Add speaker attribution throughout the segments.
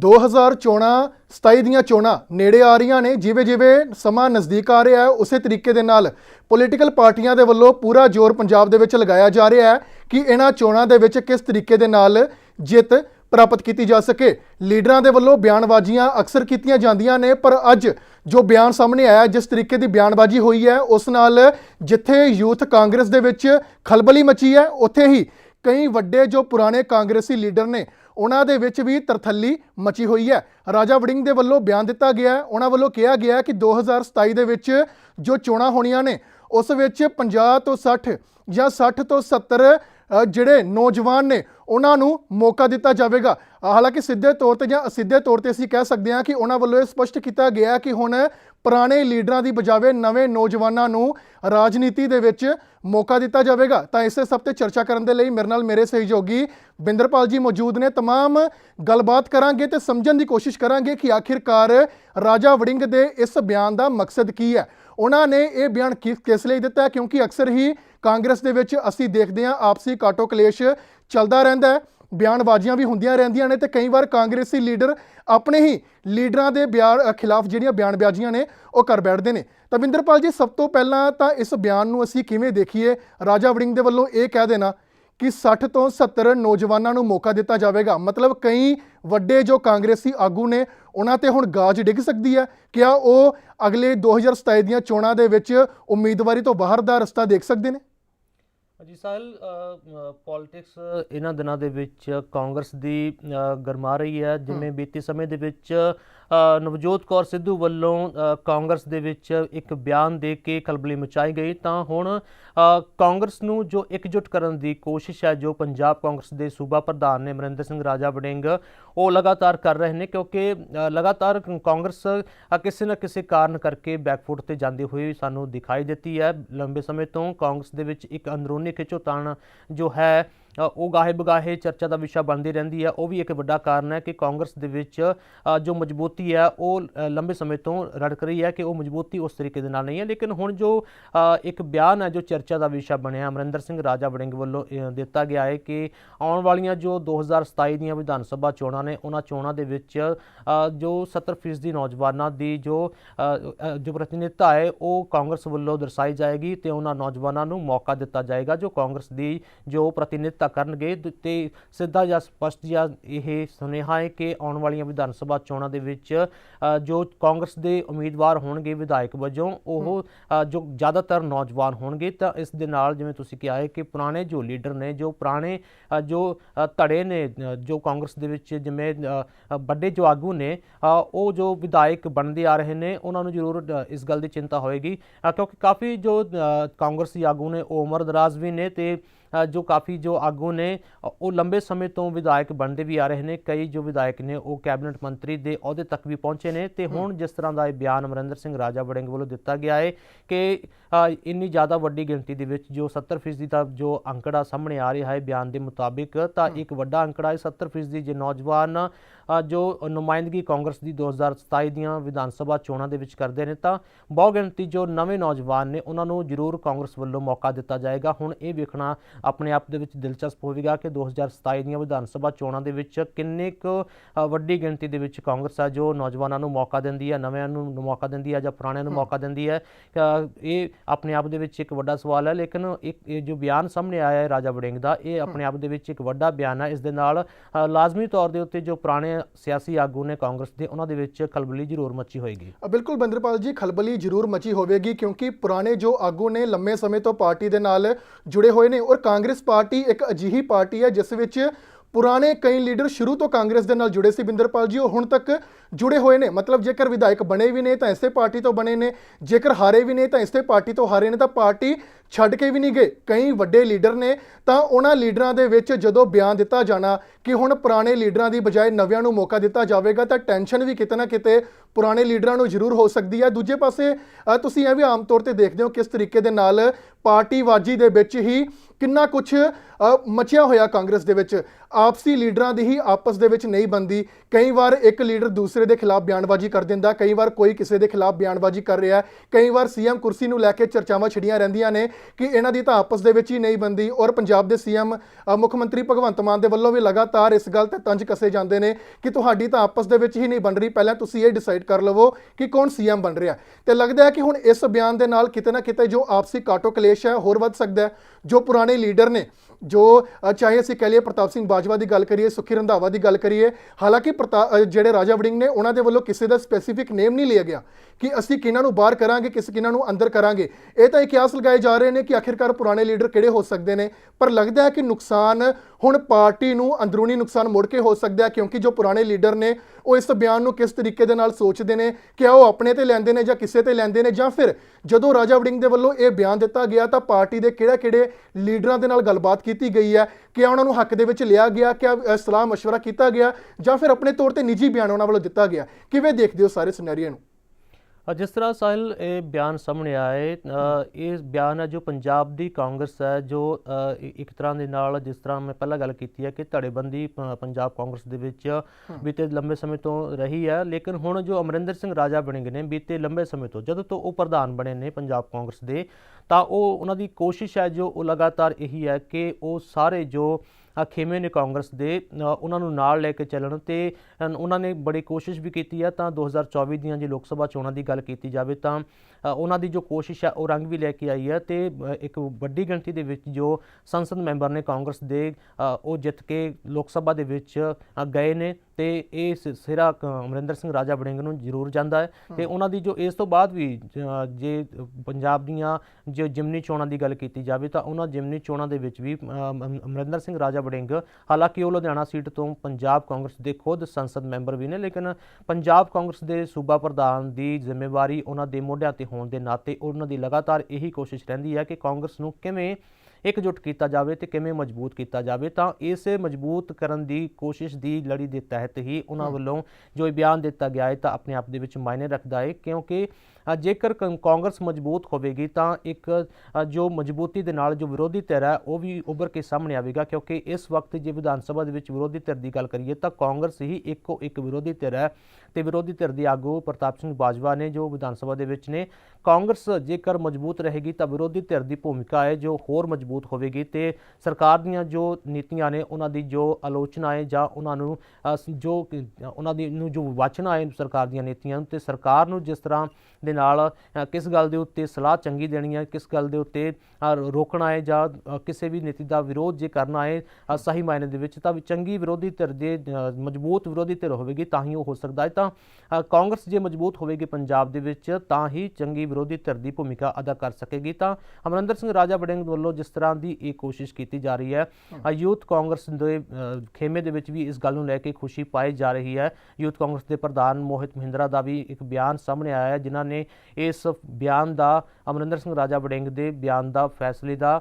Speaker 1: 2000 ਚੋਣਾਂ 27 ਦੀਆਂ ਚੋਣਾਂ ਨੇੜੇ ਆ ਰਹੀਆਂ ਨੇ, ਜਿਵੇਂ ਜਿਵੇਂ ਸਮਾਂ ਨਜ਼ਦੀਕ ਆ ਰਿਹਾ ਹੈ, ਉਸੇ ਤਰੀਕੇ ਦੇ ਨਾਲ ਪੋਲੀਟੀਕਲ ਪਾਰਟੀਆਂ ਦੇ ਵੱਲੋਂ ਪੂਰਾ ਜ਼ੋਰ ਪੰਜਾਬ ਦੇ ਵਿੱਚ ਲਗਾਇਆ ਜਾ ਰਿਹਾ ਹੈ ਕਿ ਇਹਨਾਂ ਚੋਣਾਂ ਦੇ ਵਿੱਚ ਕਿਸ ਤਰੀਕੇ ਦੇ ਨਾਲ ਜਿੱਤ ਪ੍ਰਾਪਤ ਕੀਤੀ ਜਾ ਸਕੇ। ਲੀਡਰਾਂ ਦੇ ਵੱਲੋਂ ਬਿਆਨਬਾਜ਼ੀਆਂ ਅਕਸਰ ਕੀਤੀਆਂ ਜਾਂਦੀਆਂ ਨੇ, ਪਰ ਅੱਜ ਜੋ ਬਿਆਨ ਸਾਹਮਣੇ ਆਇਆ, ਜਿਸ ਤਰੀਕੇ ਦੀ ਬਿਆਨਬਾਜ਼ੀ ਹੋਈ ਹੈ, ਉਸ ਨਾਲ ਜਿੱਥੇ ਯੂਥ ਕਾਂਗਰਸ ਦੇ ਵਿੱਚ ਖਲਬਲੀ ਮਚੀ ਹੈ, ਉੱਥੇ ਹੀ ਕਈ ਵੱਡੇ ਜੋ ਪੁਰਾਣੇ ਕਾਂਗਰਸੀ ਲੀਡਰ ਨੇ ਉਹਨਾਂ ਦੇ ਵਿੱਚ ਵੀ ਤਰਥੱਲੀ ਮਚੀ ਹੋਈ ਹੈ। ਰਾਜਾ ਵੜਿੰਗ ਦੇ ਵੱਲੋਂ ਬਿਆਨ ਦਿੱਤਾ ਗਿਆ ਉਹਨਾਂ ਵੱਲੋਂ ਕਿਹਾ ਗਿਆ ਹੈ ਕਿ 2027 ਦੇ ਵਿੱਚ ਜੋ ਚੋਣਾਂ ਹੋਣੀਆਂ ਨੇ, ਉਸ ਵਿੱਚ 50 ਤੋਂ 60 ਜਾਂ 60 ਤੋਂ 70 ਜਿਹੜੇ ਨੌਜਵਾਨ ਨੇ, ਉਹਨਾਂ ਨੂੰ ਮੌਕਾ ਦਿੱਤਾ ਜਾਵੇਗਾ। ਹਾਲਾਂਕਿ ਸਿੱਧੇ ਤੌਰ ਤੇ ਜਾਂ ਅਸਿੱਧੇ ਤੌਰ ਤੇ ਅਸੀਂ ਕਹਿ ਸਕਦੇ ਹਾਂ ਕਿ ਉਹਨਾਂ ਵੱਲੋਂ ਇਹ ਸਪਸ਼ਟ ਕੀਤਾ ਗਿਆ ਕਿ ਹੁਣ ਪੁਰਾਣੇ ਲੀਡਰਾਂ ਦੀ ਬਜਾਵੇ ਨਵੇਂ ਨੌਜਵਾਨਾਂ ਨੂੰ ਰਾਜਨੀਤੀ ਦੇ ਵਿੱਚ ਮੌਕਾ ਦਿੱਤਾ ਜਾਵੇਗਾ ਤਾਂ ਇਸੇ ਸਭ ਤੇ ਚਰਚਾ ਕਰਨ ਦੇ ਲਈ ਮੇਰੇ ਨਾਲ ਮੇਰੇ ਸਹਿਯੋਗੀ ਬਿੰਦਰਪਾਲ ਜੀ ਮੌਜੂਦ ਨੇ तमाम ਗੱਲਬਾਤ ਕਰਾਂਗੇ ਤੇ ਸਮਝਣ ਦੀ ਕੋਸ਼ਿਸ਼ ਕਰਾਂਗੇ ਕਿ ਆਖਿਰਕਾਰ ਰਾਜਾ ਵੜਿੰਗ ਦੇ ਇਸ ਬਿਆਨ ਦਾ ਮਕਸਦ ਕੀ ਹੈ ਉਹਨਾਂ ਨੇ ਇਹ ਬਿਆਨ ਕਿਸ ਕਿਸ ਲਈ ਦਿੱਤਾ ਹੈ ਕਿਉਂਕਿ ਅਕਸਰ ਹੀ ਕਾਂਗਰਸ ਦੇ ਵਿੱਚ ਅਸੀਂ ਦੇਖਦੇ ਹਾਂ ਆਪਸੀ ਕਾਟੋ ਕਲੇਸ਼ ਚੱਲਦਾ ਰਹਿੰਦਾ ਹੈ ਬਿਆਨਬਾਜ਼ੀਆਂ ਵੀ ਹੁੰਦੀਆਂ ਰਹਿੰਦੀਆਂ ਨੇ ਤੇ ਕਈ ਵਾਰ ਕਾਂਗਰਸੀ ਲੀਡਰ ਆਪਣੇ ਹੀ ਲੀਡਰਾਂ ਦੇ ਬਿਆਨ ਖਿਲਾਫ ਜਿਹੜੀਆਂ ਬਿਆਨਬਾਜ਼ੀਆਂ ਨੇ, ਉਹ ਕਰ ਬੈਠਦੇ ਨੇ। ਤਾਂ ਜੀ, ਸਭ ਤੋਂ ਪਹਿਲਾਂ ਤਾਂ ਇਸ ਬਿਆਨ ਨੂੰ ਅਸੀਂ ਕਿਵੇਂ ਦੇਖੀਏ? ਰਾਜਾ ਵੜਿੰਗ ਦੇ ਵੱਲੋਂ ਇਹ ਕਹਿ ਦੇਣਾ ਕਿ 60 ਤੋਂ 70 ਨੌਜਵਾਨਾਂ ਨੂੰ ਮੌਕਾ ਦਿੱਤਾ ਜਾਵੇਗਾ। ਮਤਲਬ ਕਈ ਵੱਡੇ ਜੋ ਕਾਂਗਰਸੀ ਆਗੂ ਨੇ, ਉਹਨਾਂ ਤੇ ਹੁਣ ਗਾਜ ਡਿੱਗ ਸਕਦੀ ਹੈ। ਕਿਆ ਉਹ ਅਗਲੇ 2027 ਦੀਆਂ ਚੋਣਾਂ ਦੇ ਵਿੱਚ ਉਮੀਦਵਾਰੀ ਤੋਂ ਬਾਹਰ ਦਾ ਰਸਤਾ ਦੇਖ ਸਕਦੇ ਨੇ?
Speaker 2: ਜੀ ਸਾਹਿਲ ਪੋਲਿਟਿਕਸ ਇਹਨਾਂ ਦਿਨਾਂ ਦੇ ਵਿੱਚ ਕਾਂਗਰਸ ਦੀ ਗਰਮਾ ਰਹੀ ਹੈ। ਜਿਵੇਂ ਬੀਤੇ ਸਮੇਂ ਦੇ ਵਿੱਚ ਨਵਜੋਤ ਕੌਰ ਸਿੱਧੂ ਵੱਲੋਂ ਕਾਂਗਰਸ ਦੇ ਵਿੱਚ ਇੱਕ ਬਿਆਨ ਦੇ ਕੇ ਖਲਬਲੀ ਮਚਾਈ ਗਈ। ਤਾਂ ਹੁਣ ਕਾਂਗਰਸ ਨੂੰ ਜੋ ਇਕਜੁੱਟ ਕਰਨ ਦੀ ਕੋਸ਼ਿਸ਼ ਹੈ, ਜੋ ਪੰਜਾਬ ਕਾਂਗਰਸ ਦੇ ਸੂਬਾ ਪ੍ਰਧਾਨ ਨੇ ਅਮਰਿੰਦਰ ਸਿੰਘ ਰਾਜਾ ਵੜਿੰਗ, ਉਹ ਲਗਾਤਾਰ ਕਰ ਰਹੇ ਨੇ ਕਿਉਂਕਿ ਲਗਾਤਾਰ ਕਾਂਗਰਸ ਕਿਸੇ ਨਾ ਕਿਸੇ ਕਾਰਨ ਕਰਕੇ ਬੈਕਫੁੱਟ ਤੇ ਜਾਂਦੀ ਹੋਈ ਸਾਨੂੰ ਦਿਖਾਈ ਦਿੱਤੀ ਹੈ। ਲੰਬੇ ਸਮੇਂ ਤੋਂ ਕਾਂਗਰਸ ਦੇ ਵਿੱਚ ਇੱਕ ਅੰਦਰੂਨੀ ਖਿੱਚੋਤਾਣ ਜੋ ਹੈ ਉਹ ਗਾਹੇ ਬਗਾਹੇ ਚਰਚਾ ਦਾ ਵਿਸ਼ਾ ਬਣਦੀ ਰਹਿੰਦੀ ਹੈ। ਉਹ ਵੀ ਇੱਕ ਵੱਡਾ ਕਾਰਨ ਹੈ ਕਿ ਕਾਂਗਰਸ ਦੇ ਵਿੱਚ ਜੋ ਮਜ਼ਬੂਤੀ ਹੈ, ਉਹ ਲੰਬੇ ਸਮੇਂ ਤੋਂ ਰੜਕ ਰਹੀ ਹੈ ਕਿ ਉਹ ਮਜ਼ਬੂਤੀ ਉਸ ਤਰੀਕੇ ਦੇ ਨਾਲ ਨਹੀਂ ਹੈ। ਲੇਕਿਨ ਹੁਣ ਜੋ ਇੱਕ ਬਿਆਨ ਹੈ, ਜੋ ਚਰਚਾ ਦਾ ਵਿਸ਼ਾ ਬਣਿਆ, ਅਮਰਿੰਦਰ ਸਿੰਘ ਰਾਜਾ ਵੜਿੰਗ ਵੱਲੋਂ ਦਿੱਤਾ ਗਿਆ ਹੈ ਕਿ ਆਉਣ ਵਾਲੀਆਂ ਜੋ 2027 ਦੀਆਂ ਵਿਧਾਨ ਸਭਾ ਚੋਣਾਂ ਨੇ, ਉਹਨਾਂ ਚੋਣਾਂ ਦੇ ਵਿੱਚ ਜੋ 70% ਦੀ ਨੌਜਵਾਨਾਂ ਦੀ ਜੋ ਜੋ ਪ੍ਰਤੀਨਿਧਤਾ ਹੈ, ਉਹ ਕਾਂਗਰਸ ਵੱਲੋਂ ਦਰਸਾਈ ਜਾਏਗੀ ਤੇ ਉਹਨਾਂ ਨੌਜਵਾਨਾਂ ਨੂੰ ਮੌਕਾ ਦਿੱਤਾ ਜਾਏਗਾ, ਜੋ ਕਾਂਗਰਸ ਦੀ ਜੋ ਪ੍ਰਤੀਨਿਧਤਾ ਕਰਨਗੇ। ਤੇ ਸਿੱਧਾ ਜਾਂ ਸਪਸ਼ਟ ਜਾਂ ਇਹ ਸੁਨੇਹਾ ਹੈ ਕਿ ਆਉਣ ਵਾਲੀਆਂ ਵਿਧਾਨ ਸਭਾ ਚੋਣਾਂ ਦੇ ਵਿੱਚ ਜੋ ਕਾਂਗਰਸ ਦੇ ਉਮੀਦਵਾਰ ਹੋਣਗੇ ਵਿਧਾਇਕ ਵਜੋਂ ਉਹ ਜੋ ਜ਼ਿਆਦਾਤਰ ਨੌਜਵਾਨ ਹੋਣਗੇ ਤਾਂ ਇਸ ਦੇ ਨਾਲ ਜਿਵੇਂ ਤੁਸੀਂ ਕਿਹਾ ਹੈ ਕਿ ਪੁਰਾਣੇ ਜੋ ਲੀਡਰ ਨੇ ਜੋ ਪੁਰਾਣੇ ਜੋ ਧੜੇ ਨੇ ਜੋ ਕਾਂਗਰਸ ਦੇ ਵਿੱਚ ਜਿਵੇਂ ਵੱਡੇ ਜੋ ਆਗੂ ਨੇ ਉਹ ਜੋ ਵਿਧਾਇਕ ਬਣਦੇ ਆ ਰਹੇ ਨੇ ਉਹਨਾਂ ਨੂੰ ਜ਼ਰੂਰ ਇਸ ਗੱਲ ਦੀ ਚਿੰਤਾ ਹੋਏਗੀ। ਕਿਉਂਕਿ ਕਾਫੀ ਜੋ ਕਾਂਗਰਸੀ ਆਗੂ ਨੇ ਉਹ ਉਮਰ ਦਰਾਜ਼ ਵੀ ਨੇ ਤੇ ਜੋ ਕਾਫੀ ਜੋ ਆਗੂ ਨੇ ਉਹ ਲੰਬੇ ਸਮੇਂ ਤੋਂ ਵਿਧਾਇਕ ਬਣਦੇ ਵੀ ਆ ਰਹੇ ਨੇ। ਕਈ ਜੋ ਵਿਧਾਇਕ ਨੇ ਉਹ ਕੈਬਨਿਟ ਮੰਤਰੀ ਦੇ ਅਹੁਦੇ ਤੱਕ ਵੀ ਪਹੁੰਚੇ ਨੇ ਤੇ ਹੁਣ ਜਿਸ ਤਰ੍ਹਾਂ ਦਾ ਇਹ ਬਿਆਨ ਅਮਰਿੰਦਰ ਸਿੰਘ ਰਾਜਾ ਵੜਿੰਗ ਵੱਲੋਂ ਦਿੱਤਾ ਗਿਆ ਹੈ ਕਿ ਇੰਨੀ ਜ਼ਿਆਦਾ ਵੱਡੀ ਗਿਣਤੀ ਦੇ ਵਿੱਚ ਜੋ 70% ਦਾ ਜੋ ਅੰਕੜਾ ਸਾਹਮਣੇ ਆ ਰਿਹਾ ਹੈ ਬਿਆਨ ਦੇ ਮੁਤਾਬਿਕ ਤਾਂ ਇੱਕ ਵੱਡਾ ਅੰਕੜਾ ਹੈ 70% ਜੇ ਨੌਜਵਾਨ ਜੋ ਨੁਮਾਇੰਦਗੀ ਕਾਂਗਰਸ ਦੀ 2027 ਦੀਆਂ ਵਿਧਾਨ ਸਭਾ ਚੋਣਾਂ ਦੇ ਵਿੱਚ ਕਰਦੇ ਨੇ ਤਾਂ ਬਹੁ ਗਿਣਤੀ ਜੋ ਨਵੇਂ ਨੌਜਵਾਨ ਨੇ ਉਹਨਾਂ ਨੂੰ ਜ਼ਰੂਰ ਕਾਂਗਰਸ ਵੱਲੋਂ ਮੌਕਾ ਦਿੱਤਾ ਜਾਏਗਾ। ਹੁਣ ਇਹ ਵੇਖਣਾ ਆਪਣੇ ਆਪ ਦੇ ਵਿੱਚ ਦਿਲਚਸਪ ਹੋਵੇਗਾ ਕਿ 2027 ਦੀਆਂ ਵਿਧਾਨ ਸਭਾ ਚੋਣਾਂ ਦੇ ਵਿੱਚ ਕਿੰਨੇ ਕੁ ਵੱਡੀ ਗਿਣਤੀ ਦੇ ਵਿੱਚ ਕਾਂਗਰਸ ਆ ਜੋ ਨੌਜਵਾਨਾਂ ਨੂੰ ਮੌਕਾ ਦਿੰਦੀ ਹੈ ਨਵਿਆਂ ਨੂੰ ਮੌਕਾ ਦਿੰਦੀ ਹੈ ਜਾਂ ਪੁਰਾਣਿਆਂ ਨੂੰ ਮੌਕਾ ਦਿੰਦੀ ਹੈ। ਇਹ ਆਪਣੇ ਆਪ ਦੇ ਵਿੱਚ ਇੱਕ ਵੱਡਾ ਸਵਾਲ ਹੈ ਲੇਕਿਨ ਇੱਕ ਇਹ ਜੋ ਬਿਆਨ ਸਾਹਮਣੇ ਆਇਆ ਹੈ ਰਾਜਾ ਵੜਿੰਗ ਦਾ ਇਹ ਆਪਣੇ ਆਪ ਦੇ ਵਿੱਚ ਇੱਕ ਵੱਡਾ ਬਿਆਨ ਹੈ। ਇਸ ਦੇ ਨਾਲ ਲਾਜ਼ਮੀ ਤੌਰ ਦੇ ਉੱਤੇ ਜੋ ਪੁਰਾਣੇ ਸਿਆਸੀ ਆਗੂ ਨੇ ਕਾਂਗਰਸ ਦੇ ਉਹਨਾਂ ਦੇ ਵਿੱਚ ਖਲਬਲੀ ਜ਼ਰੂਰ ਮੱਚੀ ਹੋਏਗੀ।
Speaker 1: ਬਿਲਕੁਲ ਬੰਦਰਪਾਲ ਜੀ, ਖਲਬਲੀ ਜ਼ਰੂਰ ਮਚੀ ਹੋਵੇਗੀ ਕਿਉਂਕਿ ਪੁਰਾਣੇ ਜੋ ਆਗੂ ਨੇ ਲੰਮੇ ਸਮੇਂ ਤੋਂ ਪਾਰਟੀ ਦੇ ਨਾਲ ਜੁੜੇ ਹੋਏ ਨੇ ਔਰ ਕਾਂਗਰਸ ਪਾਰਟੀ ਇੱਕ ਅਜਿਹੀ ਪਾਰਟੀ ਹੈ ਜਿਸ ਵਿੱਚ ਪੁਰਾਣੇ ਕਈ ਲੀਡਰ ਸ਼ੁਰੂ ਤੋਂ ਕਾਂਗਰਸ ਦੇ ਨਾਲ ਜੁੜੇ ਸੀ। ਬਿੰਦਰਪਾਲ ਜੀ, ਉਹ ਹੁਣ ਤੱਕ ਜੁੜੇ ਹੋਏ ਨੇ। ਮਤਲਬ ਜੇਕਰ ਵਿਧਾਇਕ ਬਣੇ ਵੀ ਨੇ ਤਾਂ ਇਸੇ ਪਾਰਟੀ ਤੋਂ ਬਣੇ ਨੇ, ਜੇਕਰ ਹਾਰੇ ਵੀ ਨੇ ਤਾਂ ਇਸੇ ਪਾਰਟੀ ਤੋਂ ਹਾਰੇ ਨੇ ਤਾਂ ਪਾਰਟੀ ਛੱਡ ਕੇ ਵੀ ਨਹੀਂ ਗਏ। ਕਈ ਵੱਡੇ ਲੀਡਰ ਨੇ, ਤਾਂ ਉਹਨਾਂ ਲੀਡਰਾਂ ਦੇ ਵਿੱਚ ਜਦੋਂ ਬਿਆਨ ਦਿੱਤਾ ਜਾਣਾ ਕਿ ਹੁਣ ਪੁਰਾਣੇ ਲੀਡਰਾਂ ਦੀ ਬਜਾਏ ਨਵਿਆਂ ਨੂੰ ਮੌਕਾ ਦਿੱਤਾ ਜਾਵੇਗਾ, ਤਾਂ ਟੈਨਸ਼ਨ ਵੀ ਕਿਤੇ ਨਾ ਕਿਤੇ ਪੁਰਾਣੇ ਲੀਡਰਾਂ ਨੂੰ ਜ਼ਰੂਰ ਹੋ ਸਕਦੀ ਹੈ। ਦੂਜੇ ਪਾਸੇ ਤੁਸੀਂ ਇਹ ਵੀ ਆਮ ਤੌਰ ਤੇ ਦੇਖਦੇ ਹੋ ਕਿਸ ਤਰੀਕੇ ਦੇ ਨਾਲ ਪਾਰਟੀਵਾਜੀ ਦੇ ਵਿੱਚ ਹੀ ਕਿੰਨਾ ਕੁਝ ਮਚਿਆ ਹੋਇਆ ਕਾਂਗਰਸ ਦੇ ਵਿੱਚ। ਆਪਸੀ ਲੀਡਰਾਂ ਦੀ ਹੀ ਆਪਸ ਦੇ ਵਿੱਚ ਨਹੀਂ ਬੰਦੀ ਕਈ ਵਾਰ ਇੱਕ ਲੀਡਰ ਦੂਸਰੇ ਦੇ ਖਿਲਾਫ ਬਿਆਨਬਾਜ਼ੀ ਕਰ ਦਿੰਦਾ, ਕਈ ਵਾਰ ਕੋਈ ਕਿਸੇ ਦੇ ਖਿਲਾਫ ਬਿਆਨਬਾਜ਼ੀ ਕਰ ਰਿਹਾ ਕਈ ਵਾਰ ਸੀਐਮ ਕੁਰਸੀ ਨੂੰ ਲੈ ਕੇ ਚਰਚਾਵਾਂ ਛਿੜੀਆਂ ਰਹਿੰਦੀਆਂ ਨੇ। ਕਿ ਇਹਨਾਂ ਦੀ ਤਾਂ ਆਪਸ ਦੇ ਵਿੱਚ ਹੀ ਨਹੀਂ ਬੰਦੀ ਔਰ ਪੰਜਾਬ ਦੇ ਸੀਐਮ ਮੁੱਖ ਮੰਤਰੀ ਭਗਵੰਤ ਮਾਨ ਦੇ ਵੱਲੋਂ ਵੀ ਲਗਾਤਾਰ ਇਸ ਗੱਲ ਤੇ ਤੰਜ ਕਸੇ ਜਾਂਦੇ ਨੇ ਕਿ ਤੁਹਾਡੀ ਤਾਂ ਆਪਸ ਦੇ ਵਿੱਚ ਹੀ ਨਹੀਂ ਬਣ ਰਹੀ। ਪਹਿਲਾਂ ਤੁਸੀਂ ਇਹ ਡਿਸਾਈਡ ਕਰ ਲਵੋ ਕਿ ਕੌਣ ਸੀਐਮ ਬਣ ਰਿਹਾ। ਤੇ ਲੱਗਦਾ ਹੈ ਕਿ ਹੁਣ ਇਸ ਬਿਆਨ ਦੇ ਨਾਲ ਕਿਤੇ ਨਾ ਕਿਤੇ ਜੋ ਆਪਸੀ ਕਾਟੋ ਕਲੇਸ਼ ਹੈ ਹੋਰ ਵੱਧ ਸਕਦਾ ਹੈ। ਜੋ ਪੁਰਾਣੇ ਲੀਡਰ ਨੇ, ਜੋ ਚਾਹੇ ਅਸੀਂ ਕਹਿ ਲਈਏ ਪ੍ਰਤਾਪ ਸਿੰਘ ਬਾਜਵਾ ਦੀ ਗੱਲ ਕਰੀਏ, ਸੁਖੀ ਰੰਧਾਵਾ ਦੀ ਗੱਲ ਕਰੀਏ, ਹਾਲਾਂਕਿ ਪ੍ਰਤਾ- ਜਿਹੜੇ ਰਾਜਾ ਵੜਿੰਗ ਨੇ ਉਹਨਾਂ ਦੇ ਵੱਲੋਂ ਕਿਸੇ ਦਾ ਸਪੈਸੀਫਿਕ ਨੇਮ ਨਹੀਂ ਲਿਆ ਗਿਆ। ਕਿ ਅਸੀਂ ਕਿਹਨਾਂ ਨੂੰ ਬਾਹਰ ਕਰਾਂਗੇ ਕਿਸ ਕਿਹਨਾਂ ਨੂੰ ਅੰਦਰ ਕਰਾਂਗੇ ਇਹ ਤਾਂ ਇਹ ਕਿਆਸ ਲਗਾਏ ਜਾ ਰਹੇ ਨੇ ਕਿ ਆਖਿਰਕਾਰ ਪੁਰਾਣੇ ਲੀਡਰ ਕਿਹੜੇ ਹੋ ਸਕਦੇ ਨੇ ਪਰ ਲੱਗਦਾ ਹੈ ਕਿ ਨੁਕਸਾਨ ਹੁਣ ਪਾਰਟੀ ਨੂੰ ਅੰਦਰੂਨੀ ਨੁਕਸਾਨ ਮੁੜ ਕੇ ਹੋ ਸਕਦਾ ਹੈ ਕਿਉਂਕਿ ਜੋ ਪੁਰਾਣੇ ਲੀਡਰ ਨੇ ਉਹ ਇਸ ਬਿਆਨ ਨੂੰ ਕਿਸ ਤਰੀਕੇ ਦੇ ਨਾਲ ਸੋਚਦੇ ਨੇ ਕਿ ਉਹ ਆਪਣੇ ਤੇ ਲੈਂਦੇ ਨੇ ਜਾਂ ਕਿਸੇ ਤੇ ਲੈਂਦੇ ਨੇ ਜਾਂ ਫਿਰ ਜਦੋਂ ਰਾਜਾ ਵੜਿੰਗ ਦੇ ਵੱਲੋਂ ਇਹ ਬਿਆਨ ਦਿੱਤਾ ਗਿਆ ਤਾਂ ਪਾਰਟੀ ਦੇ ਕਿਹੜਾ-ਕਿਹੜੇ ਲੀਡਰਾਂ ਦੇ ਨਾਲ ਗੱਲਬਾਤ ਕੀਤੀ ਗਈ ਹੈ ਕਿ ਉਹਨਾਂ ਨੂੰ ਹੱਕ ਦੇ ਵਿੱਚ ਲਿਆ ਗਿਆ ਕਿ ਸਲਾਹ مشورہ ਕੀਤਾ ਗਿਆ ਜਾਂ ਫਿਰ ਆਪਣੇ ਤੌਰ ਤੇ ਨਿੱਜੀ ਬਿਆਨ ਉਹਨਾਂ ਵੱਲੋਂ ਦਿੱਤਾ ਗਿਆ ਕਿਵੇਂ ਦੇਖਦੇ ਹੋ ਸਾਰੇ ਸਿਨੈਰੀਓ ਨੂੰ
Speaker 2: ਅ, ਜਿਸ ਤਰ੍ਹਾਂ ਸਾਹਿਲ ਇਹ ਬਿਆਨ ਸਾਹਮਣੇ ਅ, ਇਹ ਬਿਆਨ ਹੈ ਜੋ ਪੰਜਾਬ ਦੀ ਕਾਂਗਰਸ ਹੈ ਜੋ ਇੱਕ ਤਰ੍ਹਾਂ ਦੇ ਨਾਲ ਜਿਸ ਤਰ੍ਹਾਂ ਮੈਂ ਪਹਿਲਾਂ ਗੱਲ ਕੀਤੀ ਹੈ ਕਿ ਧੜੇਬੰਦੀ ਪੰਜਾਬ ਕਾਂਗਰਸ ਦੇ ਵਿੱਚ ਬੀਤੇ ਲੰਬੇ ਸਮੇਂ ਤੋਂ ਰਹੀ ਹੈ ਲੇਕਿਨ ਹੁਣ ਜੋ ਅਮਰਿੰਦਰ ਸਿੰਘ ਰਾਜਾ ਬਣੇਗੇ ਨੇ ਬੀਤੇ ਲੰਬੇ ਸਮੇਂ ਤੋਂ ਜਦੋਂ ਤੋਂ ਉਹ ਪ੍ਰਧਾਨ ਬਣੇ ਨੇ ਪੰਜਾਬ ਕਾਂਗਰਸ ਦੇ ਤਾਂ ਉਹ ਉਹਨਾਂ ਦੀ ਕੋਸ਼ਿਸ਼ ਹੈ ਜੋ ਉਹ ਲਗਾਤਾਰ ਇਹੀ ਹੈ ਕਿ ਉਹ ਸਾਰੇ ਜੋ ਖੇਮੇ ਨੇ ਕਾਂਗਰਸ ਦੇ ਉਹਨਾਂ ਨੂੰ ਨਾਲ ਲੈ ਕੇ ਚੱਲਣ ਤੇ ਉਹਨਾਂ ਨੇ ਬੜੀ ਕੋਸ਼ਿਸ਼ ਵੀ ਕੀਤੀ ਹੈ ਤਾਂ 2024 ਦੀਆਂ ਜੇ ਲੋਕ ਸਭਾ ਚੋਣਾਂ ਦੀ ਗੱਲ ਕੀਤੀ ਜਾਵੇ ਤਾਂ ਉਹਨਾਂ ਦੀ ਜੋ ਕੋਸ਼ਿਸ਼ ਹੈ ਉਹ ਰੰਗ ਵੀ ਲੈ ਕੇ ਆਈ ਹੈ ਤੇ ਇੱਕ ਵੱਡੀ ਗਿਣਤੀ ਦੇ ਵਿੱਚ ਜੋ ਸੰਸਦ ਮੈਂਬਰ ਨੇ ਕਾਂਗਰਸ ਦੇ ਉਹ ਜਿੱਤ ਕੇ ਲੋਕ ਸਭਾ ਦੇ ਵਿੱਚ ਗਏ ਨੇ। ਤੇ ਇਹ ਸਿਰਾ ਅਮਰਿੰਦਰ ਸਿੰਘ ਰਾਜਾ ਵੜਿੰਗ ਨੂੰ ਜ਼ਰੂਰ ਜਾਂਦਾ ਹੈ। ਤੇ ਉਹਨਾਂ ਦੀ ਜੋ ਇਸ ਤੋਂ ਬਾਅਦ ਵੀ ਜ- ਪੰਜਾਬ ਦੀਆਂ ਜੋ ਜਿਮਨੀ ਚੋਣਾਂ ਦੀ ਗੱਲ ਕੀਤੀ ਜਾਵੇ ਤਾਂ ਉਹਨਾਂ ਜਿਮਨੀ ਚੋਣਾਂ ਦੇ ਵਿੱਚ ਵੀ ਅਮਰਿੰਦਰ ਸਿੰਘ ਰਾਜਾ ਵੜਿੰਗ ਹਾਲਾਂਕਿ ਉਹ ਲੁਧਿਆਣਾ ਸੀਟ ਤੋਂ ਪੰਜਾਬ ਕਾਂਗਰਸ ਦੇ ਖੁਦ ਸੰਸਦ ਮੈਂਬਰ ਵੀ ਨੇ ਲੇਕਿਨ ਪੰਜਾਬ ਕਾਂਗਰਸ ਦੇ ਸੂਬਾ ਪ੍ਰਧਾਨ ਦੀ ਜ਼ਿੰਮੇਵਾਰੀ ਉਹਨਾਂ ਦੇ ਮੋਢਿਆਂ ਤੇ ਹੋਣ ਦੇ ਨਾਤੇ ਉਹਨਾਂ ਦੀ ਲਗਾਤਾਰ ਇਹੀ ਕੋਸ਼ਿਸ਼ ਰਹਿੰਦੀ ਹੈ ਕਿ ਕਾਂਗਰਸ ਨੂੰ ਕਿਵੇਂ ਇਕਜੁੱਟ ਕੀਤਾ ਜਾਵੇ ਤੇ ਕਿਵੇਂ ਮਜ਼ਬੂਤ ਕੀਤਾ ਜਾਵੇ ਤਾਂ ਇਸੇ ਮਜ਼ਬੂਤ ਕਰਨ ਦੀ ਕੋਸ਼ਿਸ਼ ਦੀ ਲੜੀ ਦੇ ਤਹਿਤ ਹੀ ਉਹਨਾਂ ਵੱਲੋਂ ਜੋ ਬਿਆਨ ਦਿੱਤਾ ਗਿਆ ਹੈ ਤਾਂ ਆਪਣੇ ਆਪ ਦੇ ਵਿੱਚ ਮਾਇਨੇ ਰੱਖਦਾ ਹੈ ਕਿਉਂਕਿ ਜੇਕਰ ਕ- ਕਾਂਗਰਸ ਮਜ਼ਬੂਤ ਹੋਵੇਗੀ ਤਾਂ ਇੱਕ ਜੋ ਮਜ਼ਬੂਤੀ ਦੇ ਨਾਲ ਜੋ ਵਿਰੋਧੀ ਧਿਰ ਹੈ, ਉਹ ਵੀ ਉੱਭਰ ਕੇ ਸਾਹਮਣੇ ਆਵੇਗਾ, ਕਿਉਂਕਿ ਇਸ ਵਕਤ ਜੇ ਵਿਧਾਨ ਸਭਾ ਦੇ ਵਿੱਚ ਵਿਰੋਧੀ ਧਿਰ ਦੀ ਗੱਲ ਕਰੀਏ ਤਾਂ ਕਾਂਗਰਸ ਹੀ ਇੱਕੋ ਇੱਕ ਵਿਰੋਧੀ ਧਿਰ ਹੈ ਤੇ ਵਿਰੋਧੀ ਧਿਰ ਦੇ ਆਗੂ ਪ੍ਰਤਾਪ ਸਿੰਘ ਬਾਜਵਾ ਨੇ ਜੋ ਵਿਧਾਨ ਸਭਾ ਦੇ ਵਿੱਚ ਨੇ, ਕਾਂਗਰਸ ਜੇਕਰ ਮਜ਼ਬੂਤ ਰਹੇਗੀ ਤਾਂ ਵਿਰੋਧੀ ਧਿਰ ਦੀ ਭੂਮਿਕਾ ਹੈ ਜੋ ਹੋਰ ਮਜ਼ਬੂਤ ਹੋਵੇਗੀ ਤੇ ਸਰਕਾਰ ਦੀਆਂ ਜੋ ਨੀਤੀਆਂ ਨੇ, ਉਹਨਾਂ ਦੀ ਜੋ ਆਲੋਚਨਾ ਹੈ ਜਾਂ ਉਹਨਾਂ ਨੂੰ ਜੋ ਉਹਨਾਂ ਦੀ ਨੂੰ ਜੋ ਵਾਚਨਾ ਹੈ ਸਰਕਾਰ ਦੀਆਂ ਨੀਤੀਆਂ ਨੂੰ ਤੇ ਸਰਕਾਰ ਨੂੰ ਜਿਸ ਤਰ੍ਹਾਂ ਦੇ ਨਾਲ ਕਿਸ ਗੱਲ ਦੇ ਉੱਤੇ ਸਲਾਹ ਚੰਗੀ ਦੇਣੀ ਹੈ ਕਿਸ ਗੱਲ ਦੇ ਉੱਤੇ ਰੋਕਣਾ ਹੈ ਜਾਂ ਕਿਸੇ ਵੀ ਨੀਤੀ ਦਾ ਵਿਰੋਧ ਜੇ ਕਰਨਾ ਹੈ ਸਹੀ ਮਾਇਨੇ ਦੇ ਵਿੱਚ ਤਾਂ ਵੀ ਚੰਗੀ ਵਿਰੋਧੀ ਧਿਰ ਦੇ ਮਜ਼ਬੂਤ ਵਿਰੋਧੀ ਧਿਰ ਹੋਵੇਗੀ ਤਾਂ ਹੀ ਉਹ ਹੋ ਸਕਦਾ ਹੈ। ਤਾਂ ਕਾਂਗਰਸ ਜੇ ਮਜ਼ਬੂਤ ਹੋਵੇਗੀ ਪੰਜਾਬ ਦੇ ਵਿੱਚ ਤਾਂ ਹੀ ਚੰਗੀ ਵਿਰੋਧੀ ਧਿਰ ਦੀ ਭੂਮਿਕਾ ਅਦਾ ਕਰ ਸਕੇਗੀ। ਤਾਂ ਅਮਰਿੰਦਰ ਸਿੰਘ ਰਾਜਾ ਵੜਿੰਗ ਵੱਲੋਂ ਜਿਸ ਤਰ੍ਹਾਂ ਦੀ ਇਹ ਕੋਸ਼ਿਸ਼ ਕੀਤੀ ਜਾ ਰਹੀ ਹੈ ਯੂਥ ਕਾਂਗਰਸ ਦੇ ਖੇਮੇ ਦੇ ਵਿੱਚ ਵੀ ਇਸ ਗੱਲ ਨੂੰ ਲੈ ਕੇ ਖੁਸ਼ੀ ਪਾਈ ਜਾ ਰਹੀ ਹੈ। ਯੂਥ ਕਾਂਗਰਸ ਦੇ ਪ੍ਰਧਾਨ ਮੋਹਿਤ ਮਹਿੰਦਰਾ ਦਾ ਵੀ ਇੱਕ ਬਿਆਨ ਸਾਹਮਣੇ ਆਇਆ ਹੈ ਜਿਨ੍ਹਾਂ ਨੇ ਇਸ ਬਿਆਨ ਦਾ ਅਮਰਿੰਦਰ ਸਿੰਘ ਰਾਜਾ ਵੜਿੰਗ ਦੇ ਬਿਆਨ ਦਾ ਫੈਸਲੇ ਦਾ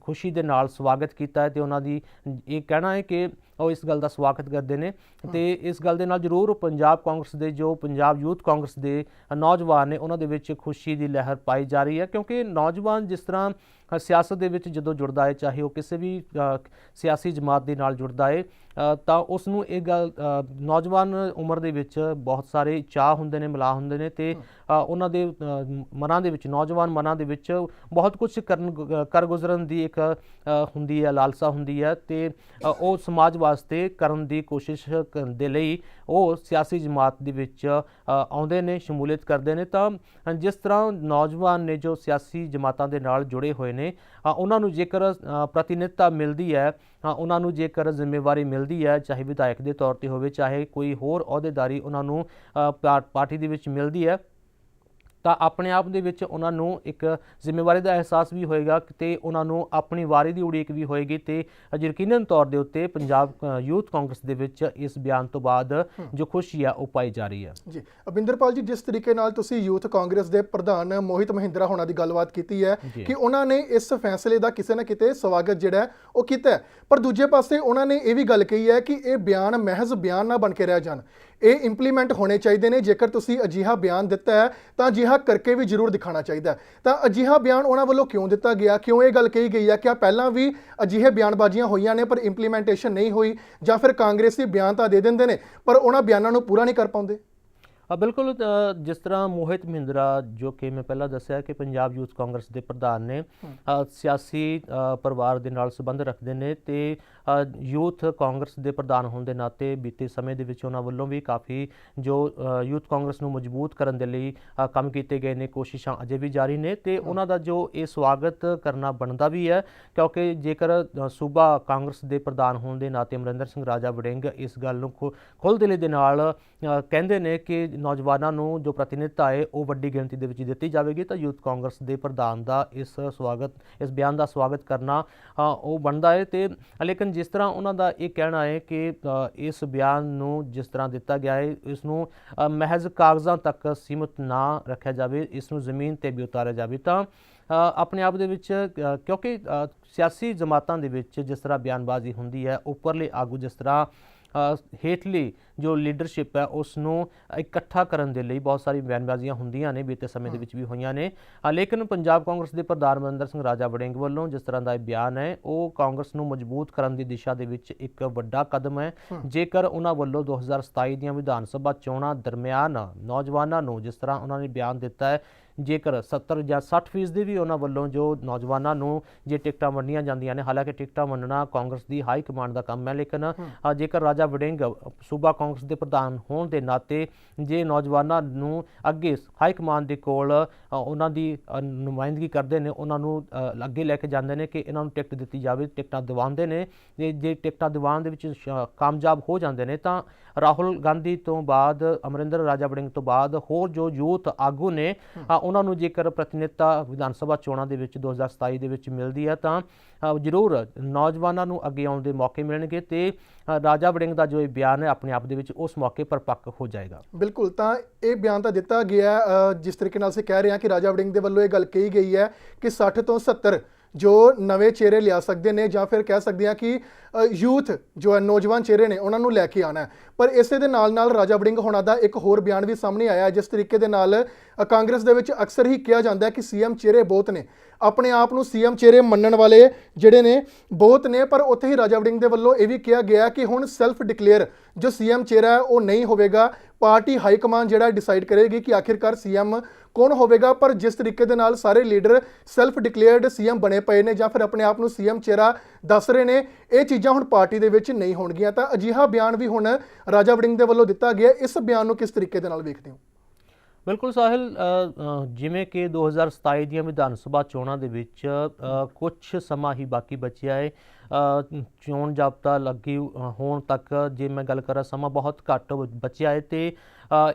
Speaker 2: ਖੁਸ਼ੀ ਦੇ ਨਾਲ ਸਵਾਗਤ ਕੀਤਾ ਹੈ ਤੇ ਉਹਨਾਂ ਦੀ ਇਹ ਕਹਿਣਾ ਹੈ ਕਿ ਉਹ ਇਸ ਗੱਲ ਦਾ ਸਵਾਗਤ ਕਰਦੇ ਨੇ ਤੇ ਇਸ ਗੱਲ ਦੇ ਨਾਲ ਜ਼ਰੂਰ ਪੰਜਾਬ ਕਾਂਗਰਸ ਦੇ ਜੋ ਪੰਜਾਬ ਯੂਥ ਕਾਂਗਰਸ ਦੇ ਨੌਜਵਾਨ ਨੇ ਉਹਨਾਂ ਦੇ ਵਿੱਚ ਖੁਸ਼ੀ ਦੀ ਲਹਿਰ ਪਾਈ ਜਾ ਰਹੀ ਹੈ ਕਿਉਂਕਿ ਨੌਜਵਾਨ ਜਿਸ ਤਰ੍ਹਾਂ ਸਿਆਸਤ ਦੇ ਵਿੱਚ ਜਦੋਂ ਜੁੜਦਾ ਹੈ, ਚਾਹੇ ਉਹ ਕਿਸੇ ਵੀ ਸਿਆਸੀ ਜਮਾਤ ਦੇ ਨਾਲ ਜੁੜਦਾ ਹੈ ਤਾਂ ਉਸ ਨੂੰ ਇਹ ਗੱਲ ਨੌਜਵਾਨ ਉਮਰ ਦੇ ਵਿੱਚ ਬਹੁਤ ਸਾਰੇ ਚਾਹ ਹੁੰਦੇ ਨੇ ਮਿਲਾ ਹੁੰਦੇ ਨੇ ਤੇ ਉਹਨਾਂ ਦੇ ਮਨਾਂ ਦੇ ਵਿੱਚ ਨੌਜਵਾਨ ਮਨਾਂ ਦੇ ਵਿੱਚ ਬਹੁਤ ਕੁਝ ਕਰਨ ਕਰ ਗੁਜ਼ਰਨ ਦੀ ਇੱਕ ਹੁੰਦੀ ਹੈ ਲਾਲਸਾ ਹੁੰਦੀ ਹੈ ਤੇ ਉਹ ਸਮਾਜ ਵਾਸਤੇ ਕਰਨ ਦੀ ਕੋਸ਼ਿਸ਼ ਕਰਨ ਦੇ ਲਈ ਉਹ ਸਿਆਸੀ ਜਮਾਤ ਦੇ ਵਿੱਚ ਆਉਂਦੇ ਨੇ ਸ਼ਮੂਲੀਅਤ ਕਰਦੇ ਨੇ ਤਾਂ ਜਿਸ ਤਰ੍ਹਾਂ ਨੌਜਵਾਨ ਨੇ ਜੋ ਸਿਆਸੀ ਜਮਾਤਾਂ ਦੇ ਨਾਲ ਜੁੜੇ ਹੋਏ ਨੇ ਉਹਨਾਂ ਨੂੰ ਜੇਕਰ ਪ੍ਰਤੀਨਿਧਤਾ ਮਿਲਦੀ ਹੈ ਉਹਨਾਂ ਨੂੰ ਜੇਕਰ ਜ਼ਿੰਮੇਵਾਰੀ ਮਿਲਦੀ ਹੈ, ਚਾਹੇ ਵਿਧਾਇਕ ਦੇ ਤੌਰ ਤੇ ਹੋਵੇ, ਚਾਹੇ ਕੋਈ ਹੋਰ ਅਹੁਦੇਦਾਰੀ ਉਹਨਾਂ ਨੂੰ ਪਾਰਟੀ ਦੇ ਵਿੱਚ ਮਿਲਦੀ ਹੈ। ਤਾਂ ਆਪਣੇ ਆਪ ਦੇ ਵਿੱਚ ਉਹਨਾਂ ਨੂੰ ਇੱਕ ਜ਼ਿੰਮੇਵਾਰੀ ਦਾ ਅਹਿਸਾਸ ਵੀ ਹੋਏਗਾ ਤੇ ਉਹਨਾਂ ਨੂੰ ਆਪਣੀ ਵਾਰੀ ਦੀ ਉਡੀਕ ਵੀ ਹੋਏਗੀ ਤੇ ਯਕੀਨਨ ਤੌਰ ਦੇ ਉੱਤੇ ਪੰਜਾਬ ਯੂਥ ਕਾਂਗਰਸ ਦੇ ਵਿੱਚ ਇਸ ਬਿਆਨ ਤੋਂ ਬਾਅਦ ਜੋ ਖੁਸ਼ੀ ਆ ਉਹ ਪਾਈ ਜਾ ਰਹੀ ਹੈ
Speaker 1: ਜੀ ਅਬਿੰਦਰਪਾਲ ਜੀ ਜਿਸ ਤਰੀਕੇ ਨਾਲ ਤੁਸੀਂ ਯੂਥ ਕਾਂਗਰਸ ਦੇ ਪ੍ਰਧਾਨ ਮੋਹਿਤ ਮਹਿੰਦਰਾ ਹੋਣਾ ਦੀ ਗੱਲਬਾਤ ਕੀਤੀ ਹੈ। ਕਿ ਉਹਨਾਂ ਨੇ ਇਸ ਫੈਸਲੇ ਦਾ ਕਿਸੇ ਨਾ ਕਿਤੇ ਸਵਾਗਤ ਜਿਹੜਾ ਉਹ ਕੀਤਾ। ਪਰ ਦੂਜੇ ਪਾਸੇ ਉਹਨਾਂ ਨੇ ਇਹ ਵੀ ਗੱਲ ਕਹੀ ਹੈ ਕਿ ਇਹ ਬਿਆਨ ਮਹਿਜ਼ ਬਿਆਨ ਨਾ ਬਣ ਕੇ ਰਹਿ ਜਾਣ ਇਹ ਇੰਪਲੀਮੈਂਟ ਹੋਣੇ ਚਾਹੀਦੇ ਨੇ। ਜੇਕਰ ਤੁਸੀਂ ਅਜਿਹਾ ਬਿਆਨ ਦਿੱਤਾ ਹੈ ਤਾਂ ਅਜਿਹਾ ਕਰਕੇ ਵੀ ਜ਼ਰੂਰ ਦਿਖਾਣਾ ਚਾਹੀਦਾ। ਤਾਂ ਅਜਿਹਾ ਬਿਆਨ ਉਹਨਾਂ ਵੱਲੋਂ ਕਿਉਂ ਦਿੱਤਾ ਗਿਆ? ਕਿਉਂ ਇਹ ਗੱਲ ਕਹੀ ਗਈ ਹੈ ਕਿ ਆ ਪਹਿਲਾਂ ਵੀ ਅਜਿਹੇ ਬਿਆਨਬਾਜ਼ੀਆਂ ਹੋਈਆਂ ਨੇ ਪਰ ਇੰਪਲੀਮੈਂਟੇਸ਼ਨ ਨਹੀਂ ਹੋਈ ਜਾਂ ਫਿਰ ਕਾਂਗਰਸੀ ਬਿਆਨ ਤਾਂ ਦੇ ਦਿੰਦੇ ਨੇ ਪਰ ਉਹਨਾਂ ਬਿਆਨਾਂ ਨੂੰ ਪੂਰਾ ਨਹੀਂ ਕਰ ਪਾਉਂਦੇ?
Speaker 2: ਬਿਲਕੁਲ ਜਿਸ ਤਰ੍ਹਾਂ ਮੋਹਿਤ ਮਹਿੰਦਰਾ ਜੋ ਕਿ ਮੈਂ ਪਹਿਲਾਂ ਦੱਸਿਆ ਕਿ ਪੰਜਾਬ ਯੂਥ ਕਾਂਗਰਸ ਦੇ ਪ੍ਰਧਾਨ ਨੇ ਸਿਆਸੀ ਪਰਿਵਾਰ ਦੇ ਨਾਲ ਸੰਬੰਧ ਰੱਖਦੇ ਨੇ ਤੇ ਯੂਥ ਕਾਂਗਰਸ ਦੇ ਪ੍ਰਧਾਨ ਹੋਣ ਦੇ ਨਾਤੇ ਬੀਤੇ ਸਮੇਂ ਦੇ ਵਿੱਚ ਉਹਨਾਂ ਵੱਲੋਂ ਵੀ ਕਾਫੀ ਜੋ ਯੂਥ ਕਾਂਗਰਸ ਨੂੰ ਮਜ਼ਬੂਤ ਕਰਨ ਦੇ ਲਈ ਕੰਮ ਕੀਤੇ ਗਏ ਨੇ ਕੋਸ਼ਿਸ਼ਾਂ ਅਜੇ ਵੀ ਜਾਰੀ ਨੇ ਤੇ ਉਹਨਾਂ ਦਾ ਜੋ ਇਹ ਸਵਾਗਤ ਕਰਨਾ ਬਣਦਾ ਵੀ ਹੈ ਕਿਉਂਕਿ ਜੇਕਰ ਸੂਬਾ ਕਾਂਗਰਸ ਦੇ ਪ੍ਰਧਾਨ ਹੋਣ ਦੇ ਨਾਤੇ ਅਮਰਿੰਦਰ ਸਿੰਘ ਰਾਜਾ ਵੜਿੰਗ ਇਸ ਗੱਲ ਨੂੰ ਖੁੱਲ੍ਹ ਦਿਲੀ ਦੇ ਨਾਲ ਕਹਿੰਦੇ ਨੇ ਕਿ ਨੌਜਵਾਨਾਂ ਨੂੰ ਜੋ ਪ੍ਰਤੀਨਿਧਤਾ ਹੈ ਉਹ ਵੱਡੀ ਗਿਣਤੀ ਦੇ ਵਿੱਚ ਦਿੱਤੀ ਜਾਵੇਗੀ ਤਾਂ ਯੂਥ ਕਾਂਗਰਸ ਦੇ ਪ੍ਰਧਾਨ ਦਾ ਇਸ ਸਵਾਗਤ ਇਸ ਬਿਆਨ ਦਾ ਸਵਾਗਤ ਕਰਨਾ ਉਹ ਬਣਦਾ ਹੈ ਤੇ ਲੇਕਿਨ ਜਿਸ ਤਰ੍ਹਾਂ ਉਹਨਾਂ ਦਾ ਇਹ ਕਹਿਣਾ ਹੈ ਕਿ ਇਸ ਬਿਆਨ ਨੂੰ ਜਿਸ ਤਰ੍ਹਾਂ ਦਿੱਤਾ ਗਿਆ ਹੈ, ਇਸ ਨੂੰ ਮਹਿਜ਼ ਕਾਗਜ਼ਾਂ ਤੱਕ ਸੀਮਿਤ ਨਾ ਰੱਖਿਆ ਜਾਵੇ, ਇਸ ਨੂੰ ਜ਼ਮੀਨ ਤੇ ਵੀ ਉਤਾਰਿਆ ਜਾਵੇ, ਤਾਂ ਆਪਣੇ ਆਪ ਦੇ ਵਿੱਚ ਕਿਉਂਕਿ ਸਿਆਸੀ ਜਮਾਤਾਂ ਦੇ ਵਿੱਚ ਜਿਸ ਤਰ੍ਹਾਂ ਬਿਆਨਬਾਜ਼ੀ ਹੁੰਦੀ ਹੈ, ਉੱਪਰਲੇ ਆਗੂ ਜਿਸ ਤਰ੍ਹਾਂ ਹੇਠਲੀ ਜੋ ਲੀਡਰਸ਼ਿਪ ਹੈ ਉਸ ਨੂੰ ਇਕੱਠਾ ਕਰਨ ਦੇ ਲਈ ਬਹੁਤ ਸਾਰੀ ਬਿਆਨਬਾਜ਼ੀਆਂ ਹੁੰਦੀਆਂ ਨੇ ਬੀਤੇ ਸਮੇਂ ਦੇ ਵਿੱਚ ਵੀ ਹੋਈਆਂ ਨੇ। ਲੇਕਿਨ ਪੰਜਾਬ ਕਾਂਗਰਸ ਦੇ ਪ੍ਰਧਾਨ ਅਮਰਿੰਦਰ ਸਿੰਘ ਰਾਜਾ ਵੜਿੰਗ ਵੱਲੋਂ ਜਿਸ ਤਰ੍ਹਾਂ ਦਾ ਇਹ ਬਿਆਨ ਹੈ ਉਹ ਕਾਂਗਰਸ ਨੂੰ ਮਜ਼ਬੂਤ ਕਰਨ ਦੀ ਦਿਸ਼ਾ ਦੇ ਵਿੱਚ ਇੱਕ ਵੱਡਾ ਕਦਮ ਹੈ। ਜੇਕਰ ਉਹਨਾਂ ਵੱਲੋਂ 2027 ਦੀਆਂ ਵਿਧਾਨ ਸਭਾ ਚੋਣਾਂ ਦਰਮਿਆਨ ਨੌਜਵਾਨਾਂ ਨੂੰ ਜਿਸ ਤਰ੍ਹਾਂ ਉਹਨਾਂ ਨੇ ਬਿਆਨ ਦਿੱਤਾ ਹੈ ਜੇਕਰ 70 ਜਾਂ 60 ਫੀਸਦੀ ਵੀ ਉਹਨਾਂ ਵੱਲੋਂ ਜੋ ਨੌਜਵਾਨਾਂ ਨੂੰ ਜੇ ਟਿਕਟਾਂ ਵੰਡੀਆਂ ਜਾਂਦੀਆਂ ਨੇ ਹਾਲਾਂਕਿ ਟਿਕਟਾਂ ਵੰਡਣਾ ਕਾਂਗਰਸ ਦੀ ਹਾਈ ਕਮਾਂਡ ਦਾ ਕੰਮ ਹੈ ਲੇਕਿਨ ਜੇਕਰ ਰਾਜਾ ਵੜਿੰਗ ਸੂਬਾ ਕਾਂਗਰਸ ਦੇ ਪ੍ਰਧਾਨ ਹੋਣ ਦੇ ਨਾਤੇ ਜੇ ਨੌਜਵਾਨਾਂ ਨੂੰ ਅੱਗੇ ਹਾਈ ਕਮਾਂਡ ਦੇ ਕੋਲ ਉਹਨਾਂ ਦੀ ਨੁਮਾਇੰਦਗੀ ਕਰਦੇ ਨੇ ਉਹਨਾਂ ਨੂੰ ਅੱਗੇ ਲੈ ਕੇ ਜਾਂਦੇ ਨੇ ਕਿ ਇਹਨਾਂ ਨੂੰ ਟਿਕਟ ਦਿੱਤੀ ਜਾਵੇ ਟਿਕਟਾਂ ਦਿਵਾਉਂਦੇ ਨੇ ਜੇ ਜੇ ਟਿਕਟਾਂ ਦਿਵਾਉਣ ਦੇ ਵਿੱਚ ਕਾਮਯਾਬ ਹੋ ਜਾਂਦੇ ਨੇ ਤਾਂ ਰਾਹੁਲ ਗਾਂਧੀ ਤੋਂ ਬਾਅਦ ਅਮਰਿੰਦਰ ਰਾਜਾ ਵੜਿੰਗ ਤੋਂ ਬਾਅਦ ਹੋਰ ਜੋ ਯੂਥ ਆਗੂ ਨੇ ਉਹਨਾਂ ਨੂੰ ਜੇਕਰ ਪ੍ਰਤੀਨਿਧਤਾ ਵਿਧਾਨ ਸਭਾ ਚੋਣਾਂ ਦੇ ਵਿੱਚ 2027 ਦੇ ਵਿੱਚ ਮਿਲਦੀ ਹੈ ਤਾਂ ਜ਼ਰੂਰ ਨੌਜਵਾਨਾਂ ਨੂੰ ਅੱਗੇ ਆਉਣ ਦੇ ਮੌਕੇ ਮਿਲਣਗੇ ਤੇ ਰਾਜਾ ਵੜਿੰਗ ਦਾ ਜੋ ਇਹ ਬਿਆਨ ਹੈ ਆਪਣੇ ਆਪ ਦੇ ਵਿੱਚ ਉਸ ਮੌਕੇ ਪਰ ਪੱਕ ਹੋ ਜਾਏਗਾ।
Speaker 1: ਬਿਲਕੁਲ ਤਾਂ ਇਹ ਬਿਆਨ ਤਾਂ ਦਿੱਤਾ ਗਿਆ ਜਿਸ ਤਰੀਕੇ ਨਾਲ ਅਸੀਂ ਕਹਿ ਰਹੇ ਹਾਂ ਕਿ ਰਾਜਾ ਵੜਿੰਗ ਦੇ ਵੱਲੋਂ ਇਹ ਗੱਲ ਕਹੀ ਗਈ ਹੈ ਕਿ 60 ਤੋਂ 70 ਜੋ ਨਵੇਂ ਚਿਹਰੇ ਲਿਆ ਸਕਦੇ ਨੇ ਜਾਂ ਫਿਰ ਕਹਿ ਸਕਦੇ ਹਾਂ ਕਿ ਯੂਥ ਜੋ ਹੈ, ਨੌਜਵਾਨ ਚਿਹਰੇ ਨੇ, ਉਹਨਾਂ ਨੂੰ ਲੈ ਕੇ ਆਣਾ ਪਰ ਇਸੇ ਦੇ ਨਾਲ ਨਾਲ ਰਾਜਾ ਵੜਿੰਗ ਹੋਣਾ ਦਾ ਇੱਕ ਹੋਰ ਬਿਆਨ ਵੀ ਸਾਹਮਣੇ ਆਇਆ ਜਿਸ ਤਰੀਕੇ ਦੇ ਨਾਲ ਕਾਂਗਰਸ ਦੇ ਵਿੱਚ ਅਕਸਰ ਹੀ ਕਿਹਾ ਜਾਂਦਾ ਹੈ ਕਿ ਸੀਐਮ ਚਿਹਰੇ ਬਹੁਤ ਨੇ। ਆਪਣੇ ਆਪ ਨੂੰ ਸੀਐਮ ਚਿਹਰੇ ਮੰਨਣ ਵਾਲੇ ਜਿਹੜੇ ਨੇ, ਬਹੁਤ ਨੇ, ਪਰ ਉੱਥੇ ਹੀ ਰਾਜਾ ਵੜਿੰਗ ਦੇ ਵੱਲੋਂ ਇਹ ਵੀ ਕਿਹਾ ਗਿਆ ਕਿ ਹੁਣ ਸੈਲਫ ਡਿਕਲੇਅਰ ਜੋ ਸੀਐਮ ਚਿਹਰਾ ਹੈ, ਉਹ ਨਹੀਂ ਹੋਵੇਗਾ। ਪਾਰਟੀ ਹਾਈ ਕਮਾਂਡ ਜਿਹੜਾ ਡਿਸਾਈਡ ਕਰੇਗੀ ਕਿ ਆਖਿਰਕਾਰ ਸੀਐਮ ਕੌਣ ਹੋਵੇਗਾ, ਪਰ ਜਿਸ ਤਰੀਕੇ ਦੇ ਨਾਲ ਸਾਰੇ ਲੀਡਰ ਸੈਲਫ ਡਿਕਲੇਅਰਡ ਸੀਐਮ ਬਣੇ ਪਏ ਨੇ ਜਾਂ ਫਿਰ ਆਪਣੇ ਆਪ ਨੂੰ ਸੀਐਮ ਚਿਹਰਾ ਦੱਸ ਰਹੇ ਨੇ, ਇਹ ਚੀਜ਼ਾਂ ਹੁਣ ਪਾਰਟੀ ਦੇ ਵਿੱਚ ਨਹੀਂ ਹੋਣਗੀਆਂ। ਤਾਂ ਅਜਿਹਾ ਬਿਆਨ ਵੀ ਹੁਣ ਰਾਜਾ ਵੜਿੰਗ ਦੇ ਵੱਲੋਂ ਦਿੱਤਾ ਗਿਆ। ਇਸ ਬਿਆਨ ਨੂੰ ਕਿਸ ਤਰੀਕੇ ਦੇ ਨਾਲ ਵੇਖਦੇ ਹੋ?
Speaker 2: ਬਿਲਕੁਲ ਸਾਹਿਲ ਅ, ਅ, ਜਿਵੇਂ ਕਿ 2027 ਦੀਆਂ ਵਿਧਾਨ ਸਭਾ ਚੋਣਾਂ ਦੇ ਵਿੱਚ ਕੁਝ ਸਮਾਂ ਹੀ ਬਾਕੀ ਬਚਿਆ ਹੈ ਚੋਣ ਜਾਬਤਾ ਲੱਗੀ ਹੋਣ ਤੱਕ ਜੇ ਮੈਂ ਗੱਲ ਕਰਾਂ ਸਮਾਂ ਬਹੁਤ ਘੱਟ ਬ- ਬਚਿਆ ਹੈ ਤੇ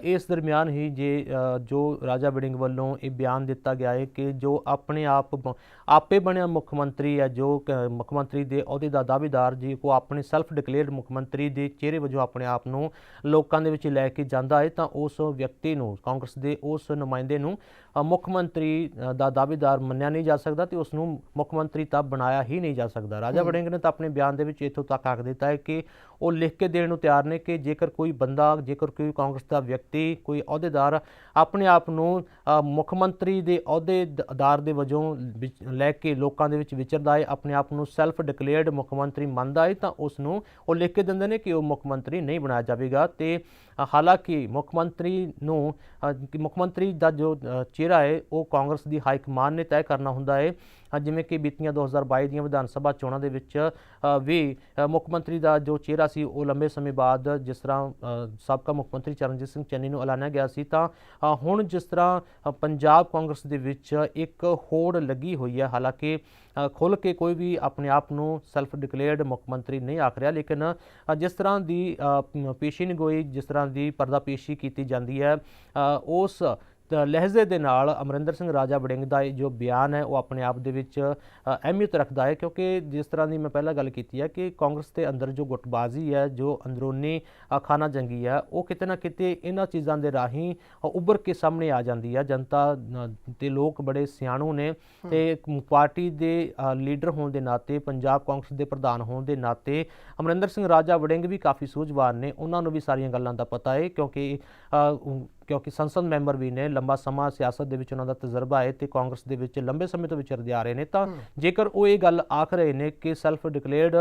Speaker 2: ਇਸ ਦਰਮਿਆਨ ਹੀ ਜੇ ਜੋ ਰਾਜਾ ਵੜਿੰਗ ਵੱਲੋਂ ਇਹ ਬਿਆਨ ਦਿੱਤਾ ਗਿਆ ਹੈ ਕਿ ਜੋ ਆਪਣੇ ਆਪ ਬ- ਆਪੇ ਬਣਿਆ ਮੁੱਖ ਮੰਤਰੀ ਹੈ, ਜੋ ਕ- ਮੁੱਖ ਮੰਤਰੀ ਦੇ ਅਹੁਦੇ ਦਾ ਦਾਅਵੇਦਾਰ ਜੀ ਕੋ ਆਪਣੇ ਸੈਲਫ ਡਿਕਲੇਅਰਡ ਮੁੱਖ ਮੰਤਰੀ ਦੇ ਚਿਹਰੇ ਵਜੋਂ ਆਪਣੇ ਆਪ ਨੂੰ ਲੋਕਾਂ ਦੇ ਵਿੱਚ ਲੈ ਕੇ ਜਾਂਦਾ ਹੈ, ਤਾਂ ਉਸ ਵਿਅਕਤੀ ਨੂੰ, ਕਾਂਗਰਸ ਦੇ ਉਸ ਨੁਮਾਇੰਦੇ ਨੂੰ ਮੁੱਖ ਮੰਤਰੀ ਦਾ ਦਾਅਵੇਦਾਰ ਮੰਨਿਆ ਨਹੀਂ ਜਾ ਸਕਦਾ ਤੇ ਉਸ ਨੂੰ ਮੁੱਖ ਮੰਤਰੀ ਤਾਂ ਬਣਾਇਆ ਹੀ ਨਹੀਂ ਜਾ ਸਕਦਾ। ਰਾਜਾ ਵੜਿੰਗ ਨੇ ਤਾਂ ਆਪਣੇ ਬਿਆਨ ਦੇ ਵਿੱਚ ਇੱਥੋਂ ਤੱਕ ਆਖ ਦਿੱਤਾ ਹੈ ਕਿ ਉਹ ਲਿਖ ਕੇ ਦੇਣ ਨੂੰ ਤਿਆਰ ਨੇ ਕਿ ਜੇਕਰ ਕੋਈ ਬੰਦਾ ਜੇਕਰ ਕੋਈ ਕਾਂਗਰਸ ਦਾ ਵਿਅਕਤੀ ਕੋਈ ਅਹੁਦੇਦਾਰ ਆਪਣੇ ਆਪ ਨੂੰ ਮੁੱਖ ਮੰਤਰੀ ਦੇ ਅਹੁਦੇਦਾਰ ਦੇ ਵਜੋਂ ਲੈ ਕੇ ਲੋਕਾਂ ਦੇ ਵਿੱਚ ਵਿਚਰਦਾ ਹੈ ਆਪਣੇ ਆਪ ਨੂੰ ਸੈਲਫ ਡਿਕਲੇਅਰਡ ਮੁੱਖ ਮੰਤਰੀ ਮੰਨਦਾ ਹੈ ਤਾਂ ਉਸ ਨੂੰ ਉਹ ਲਿਖ ਕੇ ਦਿੰਦੇ ਨੇ ਕਿ ਉਹ ਮੁੱਖ ਮੰਤਰੀ ਨਹੀਂ ਬਣਾਇਆ ਜਾਵੇਗਾ ਤੇ ਹਾਲਾਂਕਿ ਮੁੱਖ ਮੰਤਰੀ ਨੂੰ ਮੁੱਖ ਮੰਤਰੀ ਦਾ ਜੋ ਚਿਹਰਾ ਹੈ, ਉਹ ਕਾਂਗਰਸ ਦੀ ਹਾਈ ਕਮਾਨ ਨੇ ਤੈਅ ਕਰਨਾ ਹੁੰਦਾ ਹੈ। ਜਿਵੇਂ ਕਿ ਬੀਤੀਆਂ 2022 ਦੀਆਂ ਵਿਧਾਨ ਸਭਾ ਚੋਣਾਂ ਦੇ ਵਿੱਚ ਵੀ ਮੁੱਖ ਮੰਤਰੀ ਦਾ ਜੋ ਚਿਹਰਾ ਸੀ, ਉਹ ਲੰਬੇ ਸਮੇਂ ਬਾਅਦ ਜਿਸ ਤਰ੍ਹਾਂ ਸਾਬਕਾ ਮੁੱਖ ਮੰਤਰੀ ਚਰਨਜੀਤ ਸਿੰਘ ਚੰਨੀ ਨੂੰ ਐਲਾਨਿਆ ਗਿਆ ਸੀ, ਤਾਂ ਹੁਣ ਜਿਸ ਤਰ੍ਹਾਂ ਪੰਜਾਬ ਕਾਂਗਰਸ ਦੇ ਵਿੱਚ ਇੱਕ ਹੋੜ ਲੱਗੀ ਹੋਈ ਹੈ। ਹਾਲਾਂਕਿ ਖੁੱਲ ਕੇ ਕੋਈ ਵੀ ਆਪਣੇ ਆਪ ਨੂੰ ਸੈਲਫ ਡਿਕਲੇਅਰਡ ਮੁੱਖ ਮੰਤਰੀ ਨਹੀਂ ਆਖ ਰਿਹਾ, ਲੇਕਿਨ ਜਿਸ ਤਰ੍ਹਾਂ ਦੀ ਪੇਸ਼ੀ ਨਿਗੋਈ, ਜਿਸ ਤਰ੍ਹਾਂ ਦੀ ਪਰਦਾ ਪੇਸ਼ੀ ਕੀਤੀ ਜਾਂਦੀ ਹੈ ਉਸ ਲਹਿਜ਼ੇ ਦੇ ਨਾਲ ਅਮਰਿੰਦਰ ਸਿੰਘ ਰਾਜਾ ਵੜਿੰਗ ਦਾ ਜੋ ਬਿਆਨ ਹੈ ਉਹ ਆਪਣੇ ਆਪ ਦੇ ਵਿੱਚ ਅਹਿਮੀਅਤ ਰੱਖਦਾ ਹੈ ਕਿਉਂਕਿ ਜਿਸ ਤਰ੍ਹਾਂ ਦੀ ਮੈਂ ਪਹਿਲਾਂ ਗੱਲ ਕੀਤੀ ਹੈ ਕਿ ਕਾਂਗਰਸ ਦੇ ਅੰਦਰ ਜੋ ਗੁੱਟਬਾਜ਼ੀ ਹੈ ਜੋ ਅੰਦਰੂਨੀ ਖਾਨਾ ਜੰਗੀ ਹੈ ਉਹ ਕਿਤੇ ਨਾ ਕਿਤੇ ਇਹਨਾਂ ਚੀਜ਼ਾਂ ਦੇ ਰਾਹੀਂ ਉੱਭਰ ਕੇ ਸਾਹਮਣੇ ਆ ਜਾਂਦੀ ਹੈ। ਜਨਤਾ ਤੇ ਲੋਕ ਬੜੇ ਸਿਆਣੂ ਨੇ ਤੇ ਪਾਰਟੀ ਦੇ ਲੀਡਰ ਹੋਣ ਦੇ ਨਾਤੇ ਪੰਜਾਬ ਕਾਂਗਰਸ ਦੇ ਪ੍ਰਧਾਨ ਹੋਣ ਦੇ ਨਾਤੇ ਅਮਰਿੰਦਰ ਸਿੰਘ ਰਾਜਾ ਵੜਿੰਗ ਵੀ ਕਾਫੀ ਸੂਝਵਾਨ ਨੇ। ਉਹਨਾਂ ਨੂੰ ਵੀ ਸਾਰੀਆਂ ਗੱਲਾਂ ਦਾ ਪਤਾ ਹੈ ਕਿਉਂਕਿ ਕਿਉਂਕਿ ਸੰਸਦ ਮੈਂਬਰ ਵੀ ਨੇ ਲੰਬਾ ਸਮਾਂ ਸਿਆਸਤ ਦੇ ਵਿੱਚ ਉਹਨਾਂ ਦਾ ਤਜਰਬਾ ਹੈ ਤੇ ਕਾਂਗਰਸ ਦੇ ਵਿੱਚ ਲੰਬੇ ਸਮੇਂ ਤੋਂ ਵਿਚਰਦੇ ਆ ਰਹੇ ਨੇ ਤਾਂ ਜੇਕਰ ਉਹ ਇਹ ਗੱਲ ਆਖ ਰਹੇ ਨੇ ਕਿ ਸੈਲਫ ਡਿਕਲੇਅਰਡ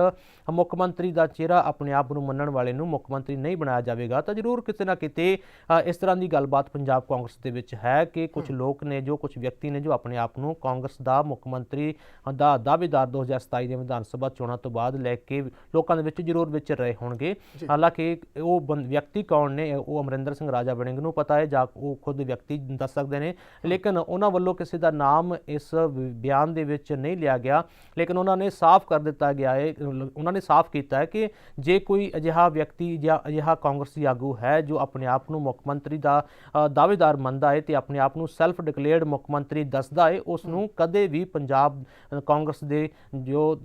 Speaker 2: ਮੁੱਖ ਮੰਤਰੀ ਦਾ ਚਿਹਰਾ ਆਪਣੇ ਆਪ ਨੂੰ ਮੰਨਣ ਵਾਲੇ ਨੂੰ ਮੁੱਖ ਮੰਤਰੀ ਨਹੀਂ ਬਣਾਇਆ ਜਾਵੇਗਾ ਤਾਂ ਜ਼ਰੂਰ ਕਿਤੇ ਨਾ ਕਿਤੇ ਇਸ ਤਰ੍ਹਾਂ ਦੀ ਗੱਲਬਾਤ ਪੰਜਾਬ ਕਾਂਗਰਸ ਦੇ ਵਿੱਚ ਹੈ ਕਿ ਕੁਝ ਲੋਕ ਨੇ ਜੋ ਕੁਝ ਵਿਅਕਤੀ ਨੇ ਜੋ ਆਪਣੇ ਆਪ ਨੂੰ ਕਾਂਗਰਸ ਦਾ ਮੁੱਖ ਮੰਤਰੀ ਦਾ ਦਾਅਵੇਦਾਰ 2027 ਦੇ ਵਿਧਾਨ ਸਭਾ ਚੋਣਾਂ ਤੋਂ ਬਾਅਦ ਲੈ ਕੇ ਲੋਕਾਂ ਦੇ ਵਿੱਚ ਜ਼ਰੂਰ ਵਿਚਰ ਰਹੇ ਹੋਣਗੇ। ਹਾਲਾਂਕਿ ਉਹ ਵਿਅਕਤੀ ਕੌਣ ਨੇ ਉਹ ਅਮਰਿੰਦਰ ਸਿੰਘ ਰਾਜਾ ਵੜਿੰਗ ਨੂੰ ਪਤਾ ਹੈ ਜਾਂ ਉਹ ਖੁਦ ਵਿਅਕਤੀ ਦੱਸ ਸਕਦੇ ਨੇ। ਲੇਕਿਨ ਉਹਨਾਂ ਵੱਲੋਂ ਕਿਸੇ ਦਾ ਨਾਮ ਇਸ ਬਿਆਨ ਦੇ ਵਿੱਚ ਨਹੀਂ ਲਿਆ ਗਿਆ। ਲੇਕਿਨ ਉਹਨਾਂ ਨੇ ਸਾਫ਼ ਕਰ ਦਿੱਤਾ ਗਿਆ ਹੈ ਉਹਨਾਂ ਨੇ ਸਾਫ਼ ਕੀਤਾ ਹੈ ਕਿ ਜੇ ਕੋਈ ਅਜਿਹਾ ਵਿਅਕਤੀ ਜਾਂ ਅਜਿਹਾ ਕਾਂਗਰਸੀ ਆਗੂ ਹੈ ਜੋ ਆਪਣੇ ਆਪ ਨੂੰ ਮੁੱਖ ਮੰਤਰੀ ਦਾ ਦਾਅਵੇਦਾਰ ਮੰਨਦਾ ਹੈ ਤੇ ਆਪਣੇ ਆਪ ਨੂੰ ਸੈਲਫ ਡਿਕਲੇਅਰਡ ਮੁੱਖ ਮੰਤਰੀ ਦੱਸਦਾ ਹੈ ਉਸ ਨੂੰ ਕਦੇ ਵੀ ਪੰਜਾਬ ਕਾਂਗਰਸ ਦੇ ਜੋ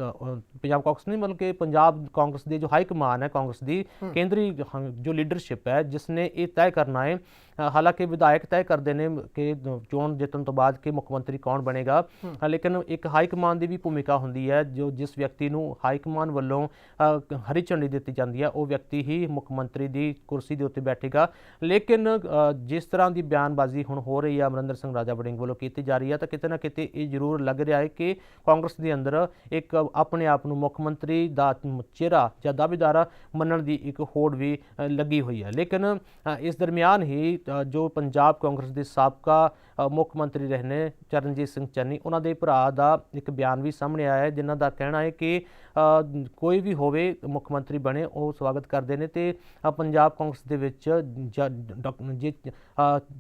Speaker 2: ਪੰਜਾਬ ਕਾਂਗਰਸ ਨਹੀਂ ਬਲਕਿ ਪੰਜਾਬ ਕਾਂਗਰਸ ਦੇ ਜੋ ਹਾਈ ਕਮਾਨ ਹੈ ਕਾਂਗਰਸ ਦੀ ਕੇਂਦਰੀ ਜੋ ਲੀਡਰਸ਼ਿਪ ਹੈ ਜਿਸ ਨੇ ਇਹ ਤੈਅ ਕਰਨਾ ਹੈ ਹਾਲਾਂਕਿ ਵਿਧਾਇਕ ਤੈਅ ਕਰਦੇ ਨੇ ਕਿ ਚੋਣ ਜਿੱਤਣ ਤੋਂ ਬਾਅਦ ਕਿ ਮੁੱਖ ਮੰਤਰੀ ਕੌਣ ਬਣੇਗਾ। ਲੇਕਿਨ ਇੱਕ ਹਾਈ ਕਮਾਨ ਦੀ ਵੀ ਭੂਮਿਕਾ ਹੁੰਦੀ ਹੈ ਜੋ ਜਿਸ ਵਿਅਕਤੀ ਨੂੰ ਹਾਈ ਕਮਾਨ ਵੱਲੋਂ ਹਰੀ ਝੰਡੀ ਦਿੱਤੀ ਜਾਂਦੀ ਹੈ ਉਹ ਵਿਅਕਤੀ ਹੀ ਮੁੱਖ ਮੰਤਰੀ ਦੀ ਕੁਰਸੀ ਦੇ ਉੱਤੇ ਬੈਠੇਗਾ। ਲੇਕਿਨ ਜਿਸ ਤਰ੍ਹਾਂ ਦੀ ਬਿਆਨਬਾਜ਼ੀ ਹੁਣ ਹੋ ਰਹੀ ਹੈ ਅਮਰਿੰਦਰ ਸਿੰਘ ਰਾਜਾ ਵੜਿੰਗ ਵੱਲੋਂ ਕੀਤੀ ਜਾ ਰਹੀ ਹੈ ਤਾਂ ਕਿਤੇ ਨਾ ਕਿਤੇ ਇਹ ਜ਼ਰੂਰ ਲੱਗ ਰਿਹਾ ਹੈ ਕਿ ਕਾਂਗਰਸ ਦੇ ਅੰਦਰ ਇੱਕ ਆਪਣੇ ਆਪ ਨੂੰ ਮੁੱਖ ਮੰਤਰੀ ਦਾ ਚਿਹਰਾ ਜਾਂ ਦਾਅਵੇਦਾਰ ਮੰਨਣ ਦੀ ਇੱਕ ਹੋੜ ਵੀ ਲੱਗੀ ਹੋਈ ਹੈ। ਲੇਕਿਨ ਇਸ ਦਰਮਿਆਨ ਹੀ ਜੋ ਪੰਜਾਬ ਕਾਂਗਰਸ ਦੇ ਸਾਬਕਾ ਮੁੱਖ ਮੰਤਰੀ ਰਹੇ ਨੇ ਚਰਨਜੀਤ ਸਿੰਘ ਚੰਨੀ। ਉਹਨਾਂ ਦੇ ਭਰਾ ਦਾ ਇੱਕ ਬਿਆਨ ਵੀ ਸਾਹਮਣੇ ਆਇਆ ਹੈ ਜਿਨ੍ਹਾਂ ਦਾ ਕਹਿਣਾ ਹੈ ਕਿ ਕੋਈ ਵੀ ਹੋਵੇ ਮੁੱਖ ਮੰਤਰੀ ਬਣੇ ਉਹ ਸਵਾਗਤ ਕਰਦੇ ਨੇ ਤੇ ਪੰਜਾਬ ਕਾਂਗਰਸ ਦੇ ਵਿੱਚ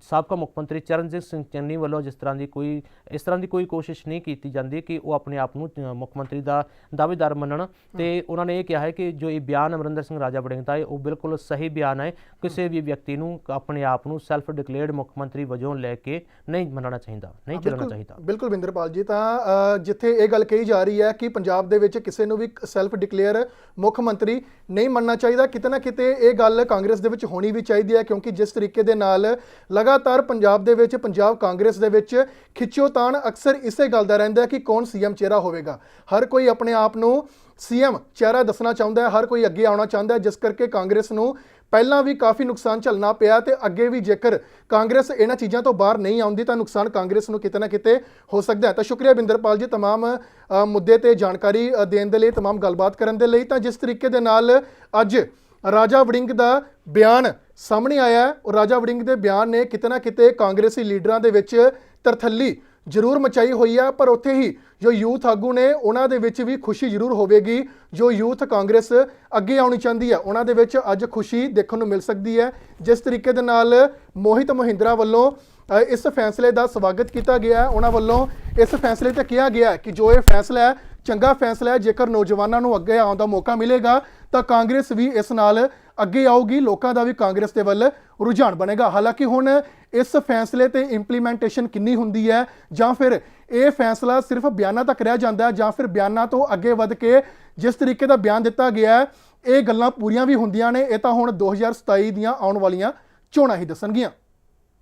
Speaker 2: ਸਾਬਕਾ ਮੁੱਖ ਮੰਤਰੀ ਚਰਨਜੀਤ ਸਿੰਘ ਚੰਨੀ ਵੱਲੋਂ ਜਿਸ ਤਰ੍ਹਾਂ ਦੀ ਕੋਈ ਇਸ ਤਰ੍ਹਾਂ ਦੀ ਕੋਈ ਕੋਸ਼ਿਸ਼ ਨਹੀਂ ਕੀਤੀ ਜਾਂਦੀ ਕਿ ਉਹ ਆਪਣੇ ਆਪ ਨੂੰ ਮੁੱਖ ਮੰਤਰੀ ਦਾ ਦਾਅਵੇਦਾਰ ਮੰਨਣ। ਤੇ ਉਹਨਾਂ ਨੇ ਇਹ ਕਿਹਾ ਹੈ ਕਿ ਜੋ ਇਹ ਬਿਆਨ ਅਮਰਿੰਦਰ ਸਿੰਘ ਰਾਜਾ ਵੜਿੰਗ ਦਾ ਹੈ ਉਹ ਬਿਲਕੁਲ ਸਹੀ ਬਿਆਨ ਹੈ। ਕਿਸੇ ਵੀ ਵਿਅਕਤੀ ਨੂੰ ਆਪਣੇ ਆਪ ਨੂੰ ਸੈਲਫ ਡਿਕਲੇਅਰਡ ਮੁੱਖ ਮੰਤਰੀ ਵਜੋਂ ਲੈ ਕੇ ਨਹੀਂ ਮੰਨਣਾ ਚਾਹੀਦਾ ਨਹੀਂ ਚੱਲਣਾ
Speaker 1: ਬਿਲਕੁਲ-
Speaker 2: ਚਾਹੀਦਾ।
Speaker 1: ਬਿਲਕੁਲ ਵਿੰਦਰਪਾਲ ਜੀ ਤਾਂ ਜਿੱਥੇ ਇਹ ਗੱਲ ਕਹੀ ਜਾ ਰਹੀ ਹੈ ਕਿ ਪੰਜਾਬ ਦੇ ਵਿੱਚ ਕਿਸੇ ਨੂੰ ਵੀ ਸੈਲਫ ਡਿਕਲੇਅਰ ਮੁੱਖ ਮੰਤਰੀ ਨਹੀਂ ਮੰਨਣਾ ਚਾਹੀਦਾ ਕਿਤੇ ਨਾ ਕਿਤੇ ਇਹ ਗੱਲ ਕਾਂਗਰਸ ਦੇ ਵਿੱਚ ਹੋਣੀ ਵੀ ਚਾਹੀਦੀ ਹੈ ਕਿਉਂਕਿ ਜਿਸ ਤਰੀਕੇ ਦੇ ਨਾਲ ਲਗਾਤਾਰ ਪੰਜਾਬ ਦੇ ਵਿੱਚ ਪੰਜਾਬ ਕਾਂਗਰਸ ਦੇ ਵਿੱਚ ਖਿੱਚੋਤਾਣ ਅਕਸਰ ਇਸੇ ਗੱਲ ਦਾ ਰਹਿੰਦਾ ਹੈ ਕਿ ਕੌਣ ਸੀਐਮ ਚਿਹਰਾ ਹੋਵੇਗਾ। ਹਰ ਕੋਈ ਆਪਣੇ ਆਪ ਨੂੰ ਸੀਐਮ ਚਿਹਰਾ ਦੱਸਣਾ ਚਾਹੁੰਦਾ ਹੈ ਹਰ ਕੋਈ ਅੱਗੇ ਆਉਣਾ ਚਾਹੁੰਦਾ ਹੈ ਜਿਸ ਕਰਕੇ ਕਾਂਗਰਸ ਨੂੰ ਪਹਿਲਾਂ ਵੀ ਕਾਫੀ ਨੁਕਸਾਨ ਝੱਲਣਾ ਪਿਆ ਤੇ ਅੱਗੇ ਵੀ ਜੇਕਰ ਕਾਂਗਰਸ ਇਹਨਾਂ ਚੀਜ਼ਾਂ ਤੋਂ ਬਾਹਰ ਨਹੀਂ ਆਉਂਦੀ ਤਾਂ ਨੁਕਸਾਨ ਕਾਂਗਰਸ ਨੂੰ ਕਿਤੇ ਨਾ ਕਿਤੇ ਹੋ ਸਕਦਾ ਹੈ। ਤਾਂ ਸ਼ੁਕਰੀਆ ਬਿੰਦਰਪਾਲ ਜੀ ਤਮਾਮ ਮੁੱਦੇ ਤੇ ਜਾਣਕਾਰੀ ਦੇਣ ਦੇ ਲਈ ਤਮਾਮ ਗੱਲਬਾਤ ਕਰਨ ਦੇ ਲਈ। ਤਾਂ ਜਿਸ ਤਰੀਕੇ ਦੇ ਨਾਲ ਅੱਜ ਰਾਜਾ ਵੜਿੰਗ ਦਾ ਬਿਆਨ ਸਾਹਮਣੇ ਆਇਆ ਹੈ, ਰਾਜਾ ਵੜਿੰਗ ਦੇ ਬਿਆਨ ਨੇ ਕਿਤੇ ਨਾ ਕਿਤੇ ਕਾਂਗਰਸੀ ਲੀਡਰਾਂ ਦੇ ਵਿੱਚ ਤਰਥੱਲੀ ਜ਼ਰੂਰ ਮਚਾਈ ਹੋਈ ਹੈ ਪਰ ਉੱਥੇ ਹੀ ਜੋ ਯੂਥ ਆਗੂ ਨੇ, ਉਹਨਾਂ ਦੇ ਵਿੱਚ ਵੀ ਖੁਸ਼ੀ ਜ਼ਰੂਰ ਹੋਵੇਗੀ। ਜੋ ਯੂਥ ਕਾਂਗਰਸ ਅੱਗੇ ਆਉਣੀ ਚਾਹੁੰਦੀ ਹੈ ਉਹਨਾਂ ਦੇ ਵਿੱਚ ਅੱਜ ਖੁਸ਼ੀ ਦੇਖਣ ਨੂੰ ਮਿਲ ਸਕਦੀ ਹੈ। ਜਿਸ ਤਰੀਕੇ ਦੇ ਨਾਲ ਮੋਹਿਤ ਮਹਿੰਦਰਾ ਵੱਲੋਂ ਇਸ ਫੈਸਲੇ ਦਾ ਸਵਾਗਤ ਕੀਤਾ ਗਿਆ ਉਹਨਾਂ ਵੱਲੋਂ ਇਸ ਫੈਸਲੇ ਤੇ ਕਿਹਾ ਗਿਆ ਕਿ ਜੋ ਇਹ ਫੈਸਲਾ ਹੈ, ਚੰਗਾ ਫੈਸਲਾ ਹੈ। ਜੇਕਰ ਨੌਜਵਾਨਾਂ ਨੂੰ ਅੱਗੇ ਆਉਣ ਦਾ ਮੌਕਾ ਮਿਲੇਗਾ, ਤਾਂ ਕਾਂਗਰਸ ਵੀ ਇਸ ਨਾਲ ਅੱਗੇ ਆਊਗੀ, ਲੋਕਾਂ ਦਾ ਵੀ ਕਾਂਗਰਸ ਦੇ ਵੱਲ ਰੁਝਾਨ ਬਣੇਗਾ। ਹਾਲਾਂਕਿ ਹੁਣ ਇਸ ਫੈਸਲੇ ਤੇ ਇੰਪਲੀਮੈਂਟੇਸ਼ਨ ਕਿੰਨੀ ਹੁੰਦੀ ਹੈ, ਜਾਂ ਫਿਰ ਇਹ ਫੈਸਲਾ ਸਿਰਫ ਬਿਆਨਾਂ ਤੱਕ ਰਹਿ ਜਾਂਦਾ ਹੈ, ਜਾਂ ਫਿਰ ਬਿਆਨਾਂ ਤੋਂ ਅੱਗੇ ਵੱਧ ਕੇ ਜਿਸ ਤਰੀਕੇ ਦਾ ਬਿਆਨ ਦਿੱਤਾ ਗਿਆ ਹੈ, ਇਹ ਗੱਲਾਂ ਪੂਰੀਆਂ ਵੀ ਹੁੰਦੀਆਂ ਨੇ, ਇਹ ਤਾਂ ਹੁਣ 2027 ਦੀਆਂ ਆਉਣ ਵਾਲੀਆਂ ਚੋਣਾਂ ਹੀ ਦੱਸਣਗੀਆਂ।